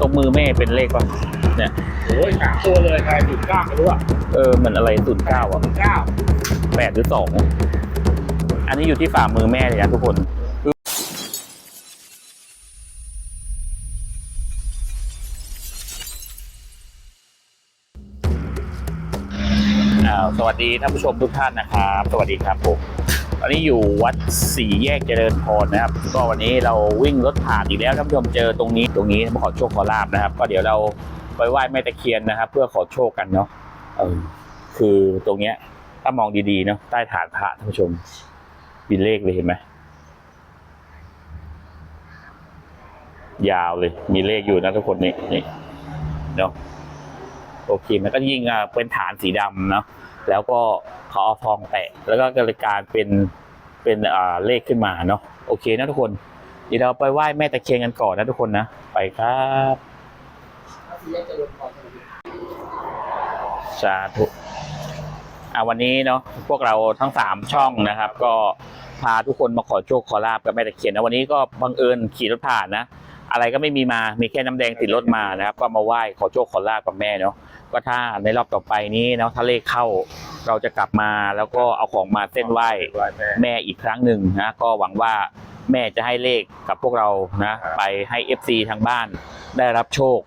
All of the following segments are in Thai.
ตรงมือแม่เป็นเลขป่ะโอ้ยสามตัวเลยใครถึงเก้าไม่รู้อะเออเหมือนอะไรศูนย์เก้าอะเก้าแปดหรือสองอันนี้อยู่ที่ฝ่ามือแม่เลยนะทุกคนอ้าวสวัสดีท่านผู้ชมทุกท่านนะครับ สวัสดีครับผมต อันนี้อยู่วัดสี่แยกเจริญพรนะครับ ก็วันนี้เราวิ่งรถผ่านอีกแล้วท่านผู้ชมเจอตรงนี้ตรงนี้มาขอโชคขอลาบนะครับ ก็เดี๋ยวเราไปไหว้แม่ตะเคียนนะครับ เพื่อขอโชคกันเนาะเออคือตรงเนี้ยถ้ามองดีๆเนาะใต้ฐานพระท่านผู้ชมมีเลขเลยเห็นไหมยาวเลย มีเลขอยู่นะทุกคนนี่นี่เนาะโอเคมันก็ยิ่งเป็นฐานสีดำเนาะ แล้วก็เขาเอาทองแปะแล้วก็กิดการเป็นเป็นเลขขึ้นมาเนาะโอเคนะทุกคนเดี๋ยวเราไปไหว้แม่ตะเคียนกันก่อนนะทุกคนนะไปครับสาธุอ่าวันนี้เนาะพวกเราทั้งสามช่องนะครับ ก็พาทุกคนมาขอโชคขอลาบกับแม่ตะเคียนนะวันนี้ก็บังเอิญขี่รถผ่านนะอะไรก็ไม่มีมา มีแค่น้ำแดงติดรถมานะครับ ก็มาไหว้ขอโชคขอลาบกับแม่เนาะ ก็ถ้าในรอบต่อไปนี้เนาะถ้าเลขเข้าเราจะกลับมาแล้วก็เอาของมาเส้นไหว้ไหว้แม่แม่อีกครั้งหนึ่งนะก็หวังว่าแม่จะให้เลขกับพวกเรานะไปให้ FC ทางบ้านได้รับโชค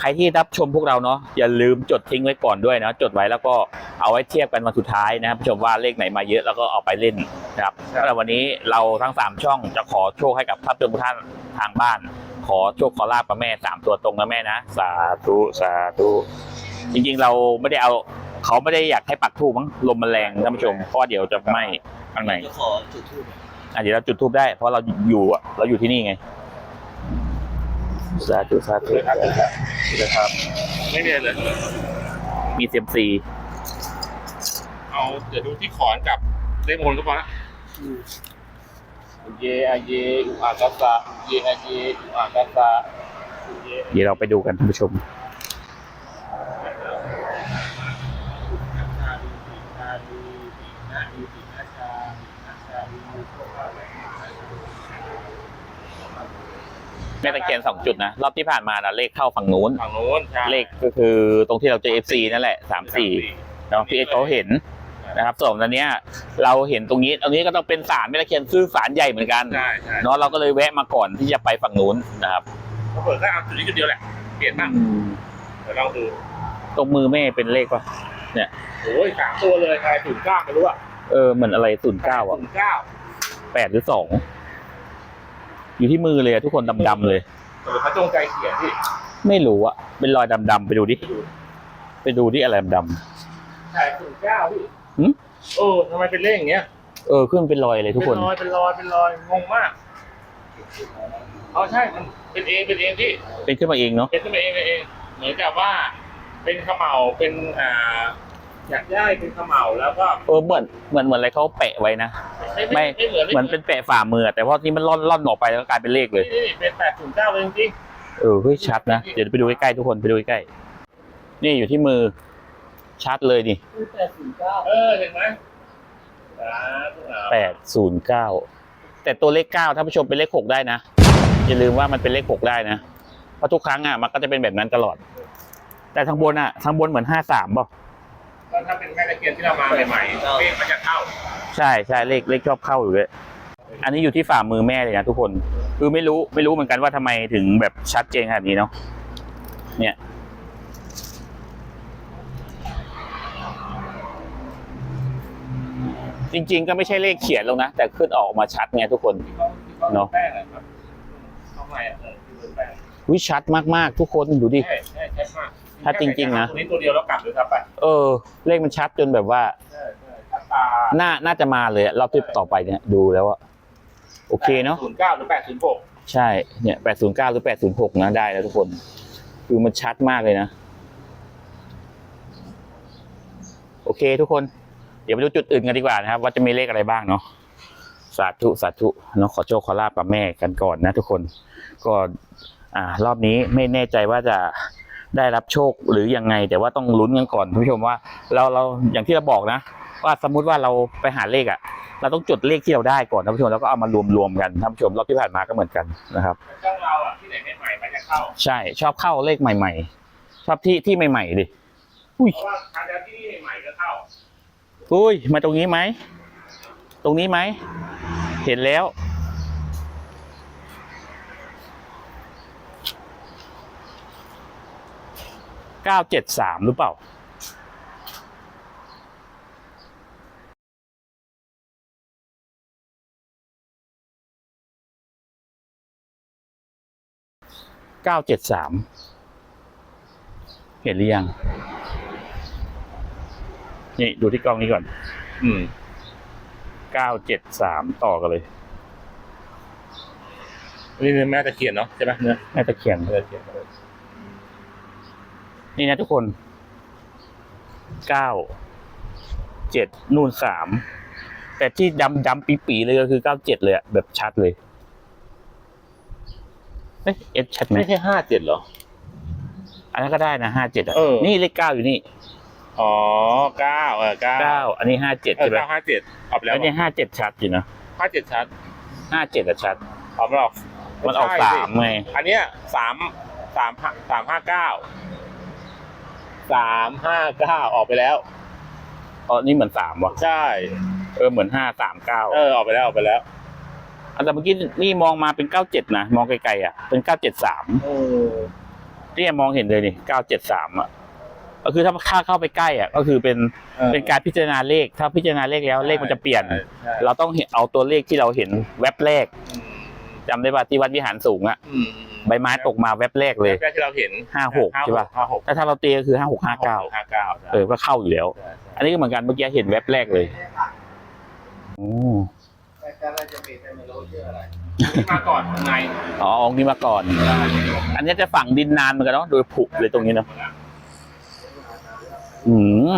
ใครที่รับชมพวกเราเนาะอย่าลืมจดทิ้งไว้ก่อนด้วยนะจดไว้แล้วก็เอาไว้เทียบกันวันสุดท้ายนะครับผู้ชมว่าเลขไหนมาเยอะแล้วก็เอาไปเล่นนะครับแล้ววันนี้เราทั้งสามช่องจะขอโชคให้กับท่านผู้ชมทุกท่านทางบ้าน ขอโชคขอลาบกับแม่สามตัวตรงนะแม่นะ สาธุสาธุ จริงๆเราไม่ได้เอาเขาไม่ได้อยากให้ปักทูบมั้งลมมันแรงท่านผู้ชมเพราะว่าเดี๋ยวจะไหม้ข้างในจะขอจุดทูบอะเดี๋ยวเราจุดทูบได้ เพราะเราอยู่อะเราอยู่ที่นี่ไงสาธุสาธุเลยครับเลยครับ ไม่มีอะไรเลย มีเซียมซีเอาเดี๋ยวดูที่ขอนกับเลขมงคลก็พอละเยอาเยอุอากาสะเยอาเยอุอากาสะเยเดี๋ยวเราไปดูกันท่านผู้ชม แม่ตะเคียนสองจุดนะ รอบที่ผ่านมานะเลขเข้าฝั่งนู้น ฝั่งโน้นใช่เลขก็คือตรงที่เราเจอเอฟซีนั่นแหละสามสี่เนาะพี่เอสเขาเห็นนะครับส่วนอันเนี้ยเราเห็นตรงนี้ตรงนี้ก็ต้องเป็นศาลแม่ตะเคียนซึ่งศาลใหญ่เหมือนกันใช่ใช่เนาะเราก็เลยแวะมาก่อนที่จะไปฝั่งนู้นนะครับเขาเปิดก็เอาจุดนี้จุดเดียวแหละเปลี่ยนบ้างเดี๋ยวลองดูตรงมือแม่เป็นเลขป่ะโอ้ยสามตัวเลยใครถึงเก้าไม่รู้อะเออเหมือนอะไรศูนย์เก้าอะถึงเก้า แปดหรือสองอยู่ที่มือเลยอะทุกคนดำๆเลยเออเขาจงใจเขียนที่ไม่รู้อะเป็นรอยดำๆไปดูดิไปดูดิอะไรดำใช่ถึงเก้าพี่หึเออทำไมเป็นเลขอย่างเงี้ยๆเออขึ้นเป็นรอยเลยทุกคนเป็นรอยเป็นรอยเป็นรอยงงมากอ๋อใช่มันเป็นเองเป็นเองที่เป็นขึ้นมาเองเนาะเป็นขึ้นมาเองเป็นเอง เหมือนกับว่า เป็นเขม่าเป็นอ่า อยากได้เป็นเขม่าแล้วก็เออเหมือนเหมือนเหมือนอะไรเขาแปะไว้นะ ไม่ไม่เหมือนเหมือนเป็นแปะฝ่ามือ แต่พอที่มันล่อนล่อนออกไปแล้วก็กลายเป็นเลขเลยนี่นี่เป็นแปดถึงเก้าเลยจริงเออเฮ้ยชัดนะ เดี๋ยวไปดูใกล้ๆทุกคนไปดูใกล้ๆนี่อยู่ที่มือชัดเลยนี่แปดศูนย์เก้าๆเออเห็นไหมสาธุเอาแปดศูนย์เก้าแต่ตัวเลขเก้าถ้าผู้ชมเป็นเลขหกได้นะอย่าลืมว่ามันเป็นเลขหกได้นะเพราะทุกครั้งอะมันก็จะเป็นแบบนั้นตลอด แต่ทางบนอะทางบนเหมือนห้าสามป่ะ ก็ถ้าเป็นแม่ตะเคียนที่เรามาใหม่ๆเลขมันจะเข้า ใช่ใช่เลขเลขชอบเข้าอยู่เลยอันนี้อยู่ที่ฝ่ามือแม่เลยนะทุกคน คือไม่รู้ไม่รู้เหมือนกันว่าทำไมถึงแบบชัดเจนขนาดนี้เนาะเนี่ยจริงๆ ก็ไม่ใช่เลขเขียนลงนะ แต่ขึ้นออกมาชัดไงทุกคนที่เขาที่เขาเนอะแป้งอะครับเข้ามาอะเออที่เป็นแป้งวิชัดมากๆ ทุกคนดูดิใช่ใช่ใช่มาก ชัดจริงๆนะ ตัวนี้ตัวเดียวแล้วกลับเลยครับไปเออ เลขมันชัดจนแบบว่า ใช่ใช่ชัดตาน่าน่าจะมาเลยอะรอบที่ต่อไปเนี่ยดูแล้วอะโอเคเนาะ ศูนย์เก้าหรือแปดศูนย์หกใช่ เนี่ยแปดศูนย์เก้าหรือแปดศูนย์หกนะได้แล้วทุกคน คือมันชัดมากเลยนะ โอเคทุกคน เดี๋ยวไปดูจุดอื่นกันดีกว่านะครับ ว่าจะมีเลขอะไรบ้างเนาะ สาธุสาธุเนาะขอโชคขอลาบกับแม่กันก่อนนะทุกคน ก็ อ่ารอบนี้ไม่แน่ใจว่าจะ ได้รับโชคหรือยังไง แต่ว่าต้องลุ้นกันก่อนท่านผู้ชมว่าเราเราอย่างที่เราบอกนะ ว่าสมมุติว่าเราไปหาเลขอะ เราต้องจดเลขที่เราได้ก่อนท่านผู้ชมแล้วก็เอามารวมๆกันท่านผู้ชมรอบที่ผ่านมาก็เหมือนกันนะครับช่องเราอะที่ไหนใหม่ๆมันจะเข้าใช่ชอบเข้าเลขใหม่ ๆ ชอบที่ที่ใหม่ๆดิอุ้ยเพราะว่าครั้งแล้วที่ใหม่ๆก็เข้าอุ้ยมาตรงนี้ไหมตรงนี้ไหมเห็นแล้ว เก้าเจ็ดสามหรือเปล่าเก้าเจ็ดสามเห็นหรือยัง นี่ดูที่กล้องนี้ก่อน อืมเก้าเจ็ดสามต่อกันเลยนี่เป็นแม่ตะเคียนเนาะใช่ไหมเนื้อแม่ตะเคียนแม่ตะเคียนเลย นี่นะทุกคนเก้าเจ็ดนู่นสามแต่ที่ดำดำปีปีๆเลยก็คือเก้าเจ็ดเลยอะแบบชัดเลยเอ๊ะเอสชัดไหมไม่ใช่ห้าเจ็ดเหรอ อันนั้นก็ได้นะห้าเจ็ดอะเออ นี่เลขเก้าอยู่นี่อ๋อเก้าเออเก้าเก้าอันนี้ห้าเจ็ดเออใช่ไหมเก้าห้าเจ็ดออกไปแล้วแล้วเนี่ยห้าเจ็ดชัดอยู่นะห้าเจ็ดชัดห้าเจ็ดอะชัด ออกมาออกมันออกใช่สาสิมไงอันเนี้ยสามสามห้าสามห้าเก้า สามห้าเก้าออกไปแล้ว อ๋อ นี่เหมือนสามว่ะ ใช่ เออ เหมือนห้าสามเก้าเออ ออกไปแล้วออกไปแล้วอันแต่เมื่อกี้นี่มองมาเป็นเก้าเจ็ดนะ มองไกลๆอะ เป็นเก้าเจ็ดสามเออเนี่ยมองเห็นเลยนี่เก้าเจ็ดสามอะ ก็คือถ้าค่าเข้าไปใกล้อะ ก็คือเป็น เป็นการพิจารณาเลข ถ้าพิจารณาเลขแล้วเลขมันจะเปลี่ยนใช่ใช่เราต้องเห็นเอาตัวเลขที่เราเห็นแว็บแรกอืมจำได้ป่ะที่วัดวิหารสูงอะอืม ใบไม้ตกมาแว็บแรกเลยแรกที่เราเห็นห้าหกใช่ปะห้าหกแต่ถ้าเราตีก็คือห้าหกห้าเก้าห้าเก้าเออก็เข้าอยู่แล้ว อันนี้ก็เหมือนกันเมื่อกี้เห็นแว็บแรกเลยโอ้แต่การเราจะมีแต่ไม่รู้ชื่ออะไรมาก่อนข้างในอ๋อองค์นี้มาก่อน อันนี้จะฝังดินนานเหมือนกันเนาะโดยผุเลยตรงนี้เนาะอืม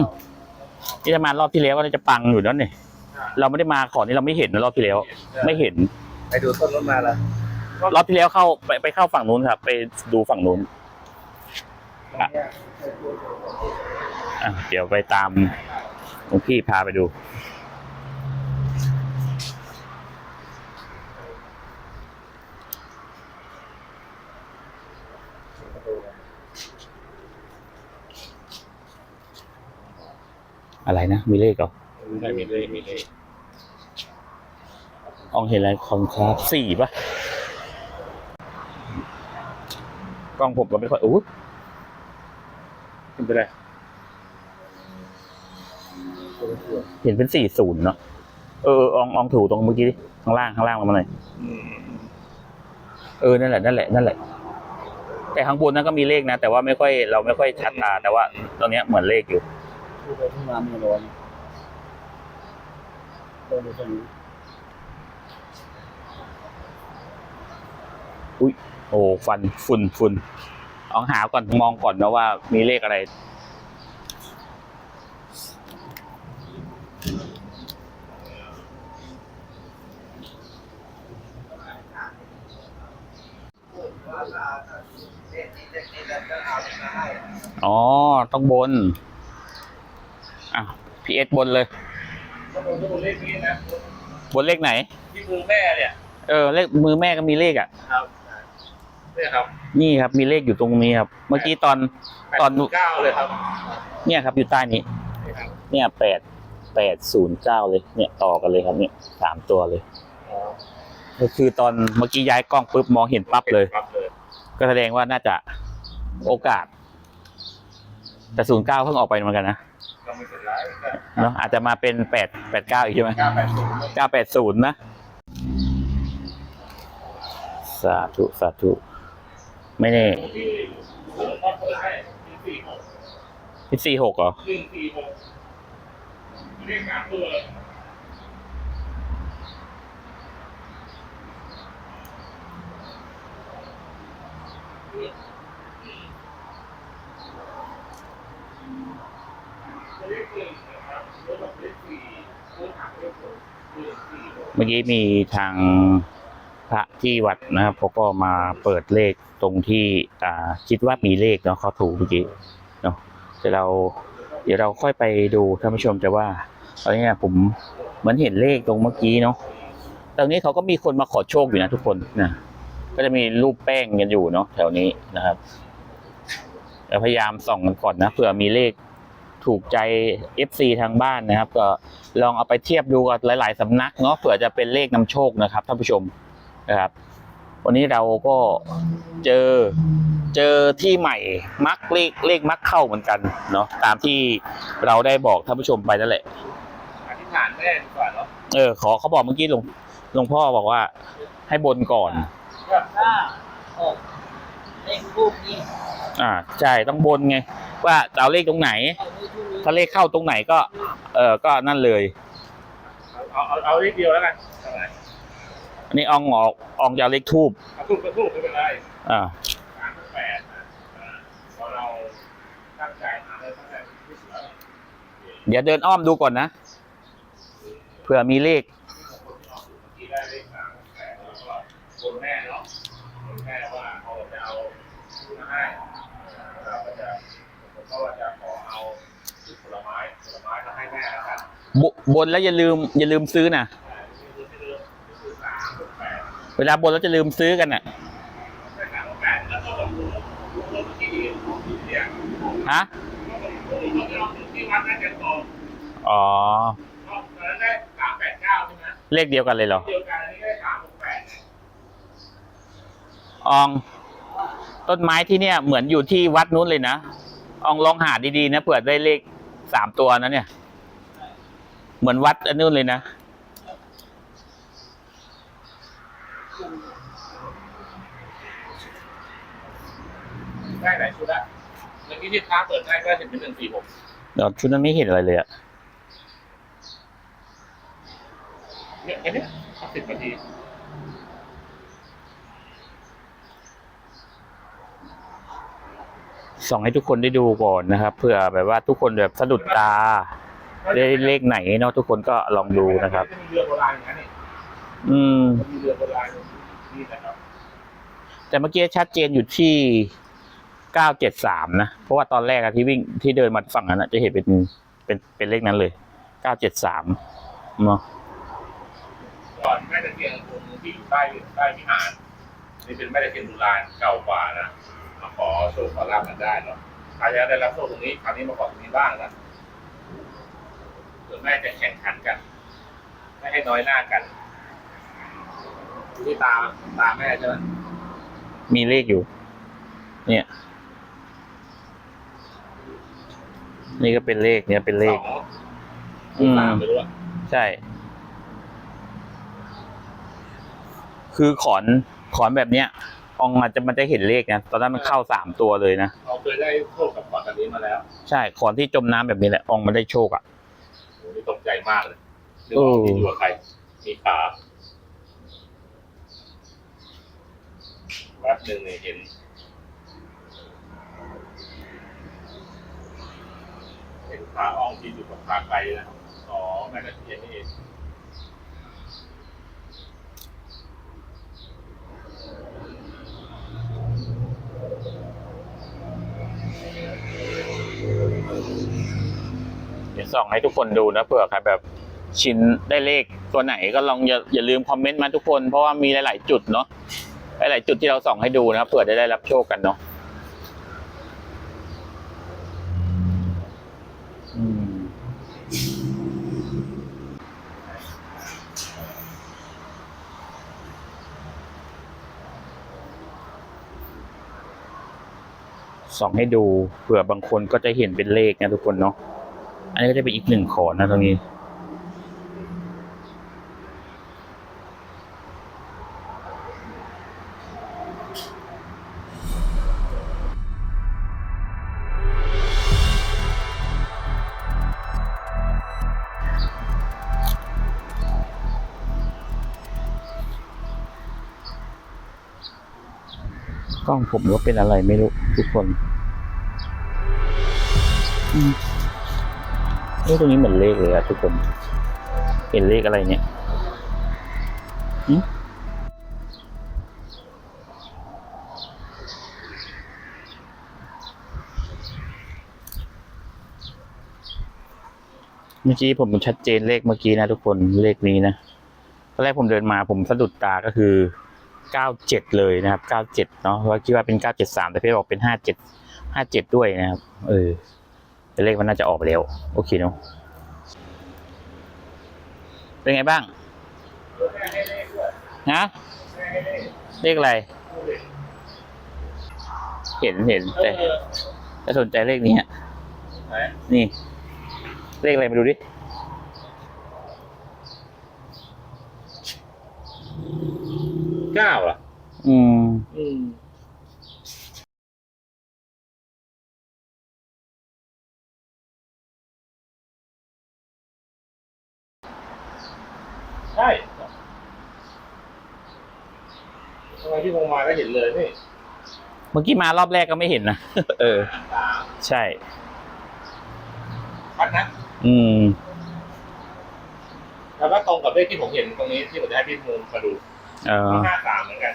นี่จะมารอบที่แล้วก็จะปังอยู่แล้วนี่เราไม่ได้มาขอนี่เราไม่เห็นนะรอบที่แล้ว ไม่เห็นไปดูต้นรถมาแล้ว รอบที่แล้วเข้าไปไปเข้าฝั่งนู้นครับ ไปดูฝั่งนู้นอะเดี๋ยวไปตามหลวงพี่พาไปดูอะไรนะ มีเลขเหรอใช่มีเลขมีเลขอองเห็นอะไรคอนทราสต์สี่ปะ กล้องผมก็ไม่ค่อยอู้ขึ้นไปเลยเห็นเป็นสี่ศูนย์เนาะเออเอออองอองถูตรงเมื่อกี้ดิข้างล่างข้างล่างลงมาหน่อยอืมเออนั่นแหละนั่นแหละนั่นแหละ แต่ข้างบนนั้นก็มีเลขนะ แต่ว่าไม่ค่อยเราไม่ค่อยชัดตา แต่ว่าตรงเนี้ยเหมือนเลขอยู่ดูไปที่มาไม่ร้อนเดินดูตรงนี้ โอ้ฟันฝุ่นฝุ่นลองหาก่อนมองก่อนนะว่ามีเลขอะไร อ๋อ ต้องบน อะพีเอสบนเลยก็ดูดูเลขนี้นะบนเลขไหน ที่มือแม่เนี่ย เออ เลขมือแม่ก็มีเลขอะ ครับ เนี่ยครับนี่ครับมีเลขอยู่ตรงนี้ครับ เมื่อกี้ตอนตอนเก้าเลยครับ เนี่ยครับอยู่ใต้นี้นี่ครับเนี่ยแปดแปดศูนย์เก้าเลย เนี่ยต่อกันเลยครับเนี่ยสามตัวเลยก็คือตอนเมื่อกี้ย้ายกล้องปุ๊บมองเห็นปั๊บเลยครับเลยก็แสดงว่าน่าจะโอกาส แต่ศูนย์เก้าเพิ่งออกไปเหมือนกันนะก็ไม่เป็นไรเนาะอาจจะมาเป็นแปดแปดเก้าอีกใช่ไหมเก้าแปดศูนย์เก้าแปดศูนย์นะ สาธุ สาธุ ไม่แน่ที่ผมก็เปิดให้ที่สี่หกพิสี่หกเหรอหนึ่งสี่หกเลขสามตัวเลยเลขหนึ่งนะครับแล้วแบบเลขสี่เลขสามเลขหกเลขสี่หกเมื่อกี้มีทาง พระที่วัดนะครับเขาก็มาเปิดเลขตรงที่อ่าคิดว่ามีเลขเนาะเขาถูกเมื่อกี้เนาะแต่เราเดี๋ยวเราค่อยไปดูท่านผู้ชมแต่ว่าอะไรเงี้ยผมเหมือนเห็นเลขตรงเมื่อกี้เนาะตรงนี้เขาก็มีคนมาขอโชคอยู่นะทุกคนนะก็จะมีรูปแป้งกันอยู่เนาะแถวนี้นะครับแล้วพยายามส่องกันก่อนนะเผื่อมีเลขถูกใจ FC ทางบ้านนะครับ ก็ลองเอาไปเทียบดูกับหลาย ๆสำนักเนาะเผื่อจะเป็นเลขนำโชคนะครับท่านผู้ชม นะครับ วันนี้เราก็เจอเจอที่ใหม่มักเลขเลขมักเข้าเหมือนกันเนาะตามที่เราได้บอกท่านผู้ชมไปนั่นแหละอธิษฐานแม่ดีกว่าเนาะเออขอเขาบอกเมื่อกี้หลวงหลวงพ่อบอกว่า ให้บนก่อนห้าหกเลขรูปนี้อ่าใช่ต้องบนไง ว่าจะเอาเลขตรงไหนเอาเลขรูปนี้ถ้าเลขเข้าตรงไหนก็ เออก็นั่นเลย เอาเอาเอาเลขเดียวแล้วกันเอาไหนอันนี้อองออกอองจะเอาเลขทูบเอาทูบก็ทูบไม่เป็นไรอ่าสามแปดนะอ่าพอเราตั้งใจมาเลยตั้งแต่ที่สุดแล้วเดี๋ยวเดินอ้อมดูก่อนนะเผื่อมีเลขที่ได้เลขสามแปดแล้วก็บนแม่เนาะบนแม่ว่าเขาจะเอาทูบมาให้เราก็จะผมก็ว่าจะขอเอาผลไม้ผลไม้มาให้แม่แล้วกันบบนแล้วอย่าลืม อย่าลืมซื้อนะ อ่านี่คือที่เลือกนี่คือสามแปด เวลาบนแล้วจะลืมซื้อกันน่ะฮะอ๋อเลขเดียวกันเลยเหรอเดียวกันอันนี้ได้สามหกแปดออง ต้นไม้ที่เนี่ย เหมือนอยู่ที่วัดนู้นเลยนะอองลองหาดีๆนะเผื่อได้เลขสามตัวนะเนี่ย เหมือนวัดอันนู้นเลยนะ ได้หลาย ชุดละเมื่อกี้ที่ค้าเปิดได้ก็เห็นเป็นหนึ่งสี่หกเดี๋ยวชุดนั้นไม่เห็นอะไรเลยอะเนี่ยแค่นี้สิบนาทีส่องให้ทุกคนได้ดูก่อนนะครับเผื่อแบบว่าทุกคนแบบสะดุดตาได้เลขไหนเนาะทุกคนก็ลองดูนะครับ จะมีเรือโบราณอย่างนั้นนี่อืม มีเรือโบราณนี่นะครับ แต่เมื่อกี้ชัดเจนอยู่ที่ เก้าเจ็ดสามนะ เพราะว่าตอนแรกอะที่วิ่งที่เดินมาฝั่งนั้นอะจะเห็นเป็นเป็นเป็นเลขนั้นเลยเก้าเจ็ดสามเนาะก่อนแม่ตะเคียนองค์ที่อยู่ใต้ใต้วิหารนี่เป็นแม่ตะเคียนโบราณเก่ากว่านะมาขอโชคขอลาบกันได้เนาะใครจะได้รับโชคตรงนี้คราวนี้มาขอตรงนี้บ้างนะส่วนแม่จะแข่งขันกัน ไม่ให้น้อยหน้ากันดูที่ตาตาแม่ใช่ไหมมีเลขอยู่ เนี่ย นี่ก็เป็นเลขเนี่ยเป็นเลขสองอืม สามไม่รู้อะใช่ คือขอนขอนแบบเนี้ยอองอาจจะมันจะเห็นเลขนะตอนนั้นมันเข้าสามตัวเลยนะเราเคยได้โชคกับขอนแบบนี้มาแล้วใช่ขอนที่จมน้ำแบบนี้แหละอองมันได้โชคอะ โหนี่ตกใจมากเลยนึกว่าเออที่อยู่กับใครมีขาวัดหนึ่งเนี่ยเห็น เห็นขาอ่องที่อยู่กับขาไกลนะอ๋อแม่ตะเคียนนี่เองเดี๋ยวส่องให้ทุกคนดูนะเผื่อใครแบบชิ้นได้เลขตัวไหนก็ลองอย่าอย่าลืมคอมเมนต์มาทุกคนเพราะว่ามีหลาย ๆ จุดเนาะหลาย ๆ จุดที่เราส่องให้ดูนะครับเผื่อจะได้รับโชคกันเนาะอืม ส่องให้ดูเผื่อบางคนก็จะเห็นเป็นเลขนะทุกคนเนาะ อันนี้ก็จะเป็นอีกหนึ่งขอนนะตรงนี้ กล้องผมก็เป็นอะไรไม่รู้ทุกคนนี่ตรงนี้เหมือนเลขเลยอะทุกคน เห็นเลขอะไรเนี่ยเมื่อกี้ผมชัดเจนเลขเมื่อกี้นะทุกคนเลขนี้นะตอนแรกผมเดินมาผมสะดุดตาก็คือ เก้าเจ็ดเลยนะครับเก้าเจ็ดเนาะเพราะว่าคิดว่าเป็นเก้าเจ็ดสามแต่พี่บอกเป็นห้าเจ็ดห้าเจ็ดด้วยนะครับ เออแต่เลขมันน่าจะออกไปแล้ว โอเคเนาะเป็นไงบ้างนะเลขอะไร เห็นเห็นแต่แต่สนใจเลขนี้ฮะไหนนี่ เลขอะไรมาดูดิ เก้าอะ อืม อืมใช่ทำไมที่วงมาก็เห็นเลยนี่เมื่อกี้มารอบแรกก็ไม่เห็นนะ เออ สามใช่ พัดนะ อืม แล้วก็ตรงกับเลขที่ผมเห็นตรงนี้ที่ผมจะให้พี่มุมมาดู เออห้าสามเหมือนกัน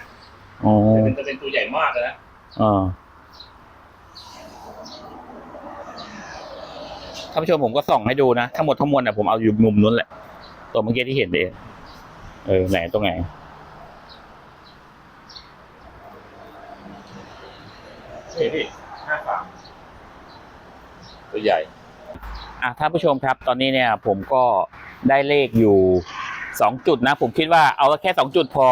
อ๋อแต่เป็นจะเป็นตัวใหญ่มากเลยนะเออท่านผู้ชมผมก็ส่องให้ดูนะ ทั้งหมดทั้งมวลน่ะผมเอาอยู่มุมนู้นแหละ ตัวเมื่อกี้ที่เห็นเองเออไหนตรงไหนนี่พี่ห้าสามตัวใหญ่ อะท่านผู้ชมครับ ตอนนี้เนี่ย ผมก็ได้เลขอยู่ สองจุดนะ ผมคิดว่าเอาแค่สองจุดพอ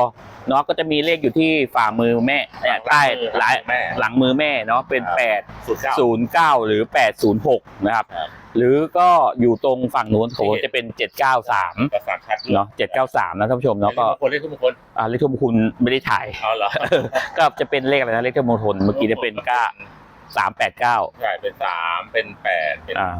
เนาะก็จะมีเลขอยู่ที่ฝ่ามือแม่เนี่ยใต้หลายแม่หลังมือแม่เนาะเป็น ครับแปดศูนย์เก้าศูนย์เก้าหรือแปดศูนย์หกนะครับ ครับ หรือก็อยู่ตรงฝั่งนู้นของผมที่เห็นจะเป็นเจ็ดเก้าสามประสาทชัดเนาะเจ็ดเก้าสามนะท่านผู้ชมเนาะก็เลขมงคนเลขทุกมงคลอ่าเลขทุ่มคุณไม่ได้ถ่าย เอาเหรอก็จะเป็นเลขอะไรนะเลขทุ่มมงคลเมื่อกี้จะเป็นเก้าสามแปดเก้าใช่เป็นสามเป็นแปดเป็นอ่า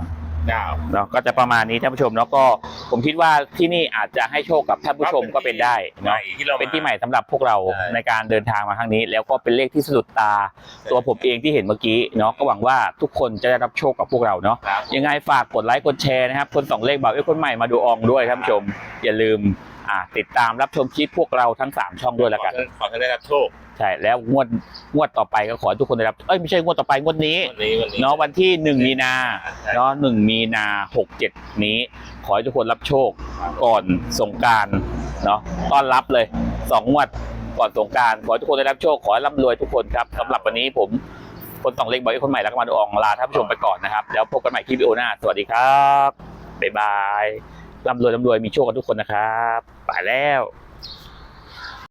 เก้าเนาะก็จะประมาณนี้ท่านผู้ชมแล้วก็ผมคิดว่าที่นี่อาจจะให้โชคกับท่านผู้ชมก็เป็นได้ใหม่เนาะที่เราเป็นที่ใหม่สำหรับพวกเราใช่ในการเดินทางมาครั้งนี้ แล้วก็เป็นเลขที่สะดุดตา ตัวผมเองที่เห็นเมื่อกี้เนาะก็หวังว่าทุกคนจะได้รับโชคกับพวกเราเนาะครับยังไงฝากกดไลค์กดแชร์นะครับคนสองเลขบ่าวเอ้ยคนใหม่มาดูอองด้วยท่านผู้ชมอย่าลืม อ่าติดตามรับชมคลิปพวกเราทั้ง 3 ช่องด้วยแล้วกันขอให้ขอให้ได้รับโชคใช่ แล้วงวดงวดต่อไปก็ขอให้ทุกคนได้รับ เอ้ยไม่ใช่งวดต่อไปงวดนี้ วันนี้วันนี้ เนาะวันที่ 1 มีนาใช่ เนาะหนึ่งมีนาหกเจ็ดนี้ ขอให้ทุกคนรับโชคก่อนสงกรารเนาะต้อนรับเลยสองงวดก่อนสงกรารขอให้ทุกคนได้รับโชคขอให้ร่ำรวยทุกคนครับสำหรับวันนี้ผมคนสองเลขบอยคนใหม่แล้วก็มาดูอองลาท่านผู้ชมไปก่อนนะครับ แล้วพบกันใหม่คลิปวิดีโอหน้าสวัสดีครับบ๊ายบาย ร่ำรวยร่ำรวยมีโชคกับทุกคนนะครับ ไปแล้ว